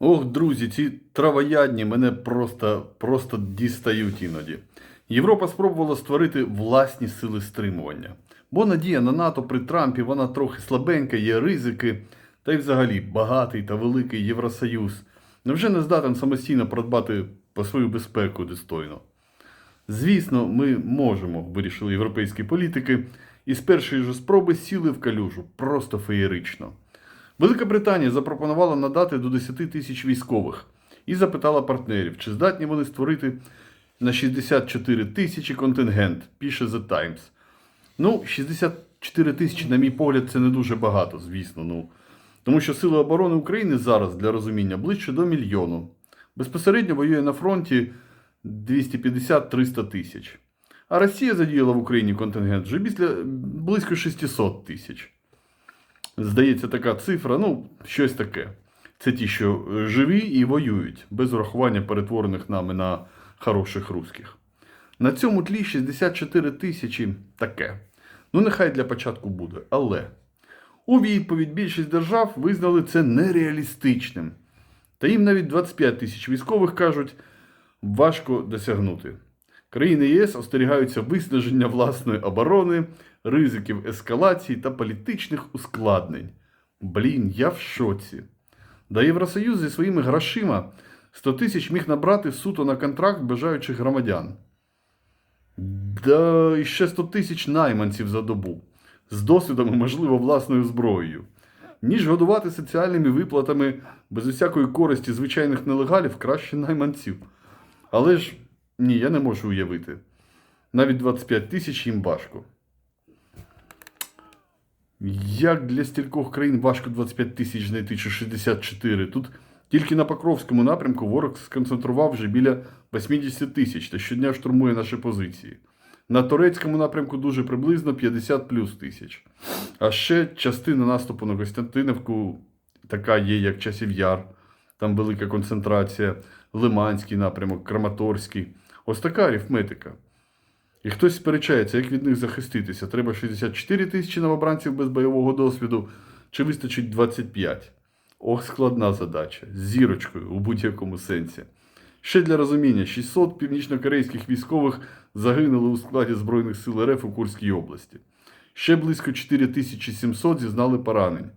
Ох, друзі, ці травоядні мене просто, просто дістають іноді. Європа спробувала створити власні сили стримування. Бо надія на НАТО при Трампі вона трохи слабенька, є ризики, та й взагалі багатий та великий Євросоюз невже не здатен самостійно продбати по свою безпеку достойно. Звісно, ми можемо, вирішили європейські політики, і з першої ж спроби сіли в калюжу просто феєрично. Велика Британія запропонувала надати до 10 тисяч військових і запитала партнерів, чи здатні вони створити на 64 тисячі контингент, пише The Times. Ну, 64 тисячі, на мій погляд, це не дуже багато, звісно. Ну. Тому що Сили оборони України зараз, для розуміння, ближче до мільйону. Безпосередньо воює на фронті 250-300 тисяч. А Росія задіяла в Україні контингент вже після близько 600 тисяч. Здається, така цифра, ну, щось таке. Це ті, що е, живі і воюють, без урахування перетворених нами на хороших русських. На цьому тлі 64 тисячі таке. Ну, нехай для початку буде. Але у відповідь більшість держав визнали це нереалістичним. Та їм навіть 25 тисяч військових кажуть, важко досягнути. Країни ЄС остерігаються виснаження власної оборони, ризиків ескалації та політичних ускладнень. Блін, я в шоці. Да Євросоюз зі своїми грошима 100 тисяч міг набрати суто на контракт бажаючих громадян. Да і ще 100 тисяч найманців за добу, з досвідом і, можливо, власною зброєю. Ніж годувати соціальними виплатами без усякої користі звичайних нелегалів краще найманців. Але ж ні, я не можу уявити. Навіть 25 тисяч їм важко. Як для стількох країн важко 25 тисяч знайти чи 64? Тут тільки на Покровському напрямку ворог сконцентрував вже біля 80 тисяч та щодня штурмує наші позиції. На турецькому напрямку дуже приблизно 50 плюс тисяч. А ще частина наступу на Костянтинівку така є, як часів яр. Там велика концентрація, Лиманський напрямок, Краматорський. Ось така арифметика. І хтось сперечається, як від них захиститися. Треба 64 тисячі новобранців без бойового досвіду, чи вистачить 25. Ох, складна задача. З зірочкою у будь-якому сенсі. Ще для розуміння, 600 північнокорейських військових загинули у складі Збройних сил РФ у Курській області. Ще близько 4700 зізнали поранень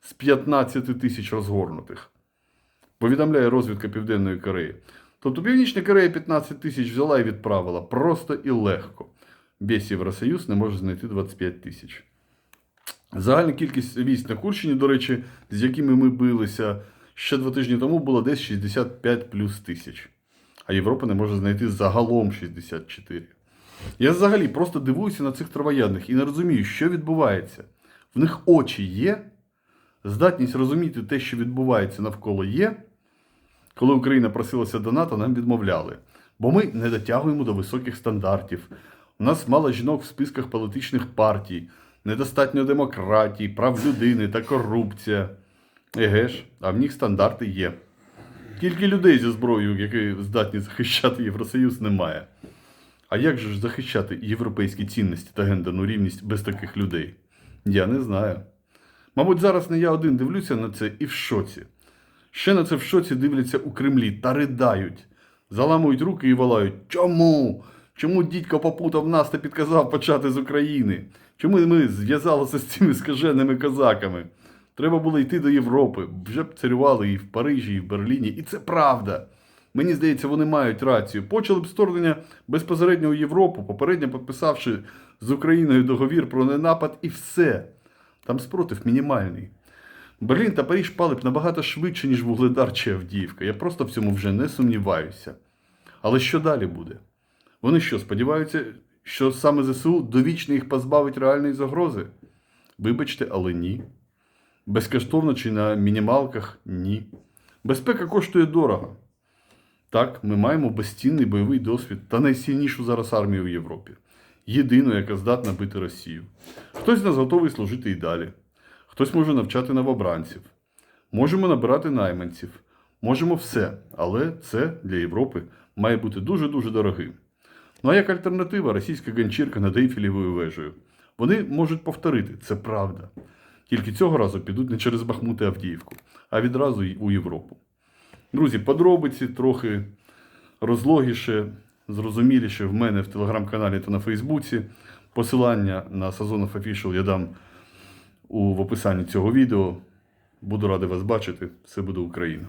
з 15 тисяч розгорнутих. Повідомляє розвідка Південної Кореї. Тобто Північна Корея 15 тисяч взяла і відправила просто і легко. Весь Євросоюз не може знайти 25 тисяч. Загальна кількість військ на Курщині, до речі, з якими ми билися ще два тижні тому, було десь 65 плюс тисяч. А Європа не може знайти загалом 64. Я взагалі просто дивуюся на цих травоядних і не розумію, що відбувається. В них очі є, здатність розуміти те, що відбувається навколо є. Коли Україна просилася до НАТО, нам відмовляли. Бо ми не дотягуємо до високих стандартів. У нас мало жінок в списках політичних партій, недостатньо демократії, прав людини та корупція. Еге ж, а в них стандарти є. Тільки людей зі зброєю, які здатні захищати Євросоюз, немає. А як же ж захищати європейські цінності та гендерну рівність без таких людей? Я не знаю. Мабуть, зараз не я один дивлюся на це і в шоці. Ще на це в шоці дивляться у Кремлі та ридають, заламують руки і волають. Чому? Чому дідько попутав нас та підказав почати з України? Чому ми зв'язалися з цими скаженими козаками? Треба було йти до Європи. Вже б царювали і в Парижі, і в Берліні. І це правда. Мені здається, вони мають рацію. Почали б вторгнення безпосередньо у Європу, попередньо підписавши з Україною договір про ненапад, і все. Там спротив мінімальний. Берлін та Паріж пали б набагато швидше, ніж Вугледар чи Авдіївка. Я просто в цьому вже не сумніваюся. Але що далі буде? Вони що, сподіваються, що саме ЗСУ довічно їх позбавить реальної загрози? Вибачте, але ні. Безкоштовно чи на мінімалках ні. Безпека коштує дорого. Так, ми маємо безцінний бойовий досвід та найсильнішу зараз армію в Європі. Єдину, яка здатна бити Росію. Хтось з нас готовий служити і далі. Хтось може навчати новобранців. Можемо набирати найманців. Можемо все. Але це для Європи має бути дуже-дуже дорогим. Ну а як альтернатива російська ганчірка над Ейфелєвою вежею. Вони можуть повторити, це правда. Тільки цього разу підуть не через Бахмут і Авдіївку, а відразу й у Європу. Друзі, подробиці трохи розлогіше, зрозуміліше в мене в телеграм-каналі та на Фейсбуці. Посилання на Сазонов Official я дам у, описанні цього відео. Буду радий вас бачити. Все буде Україна!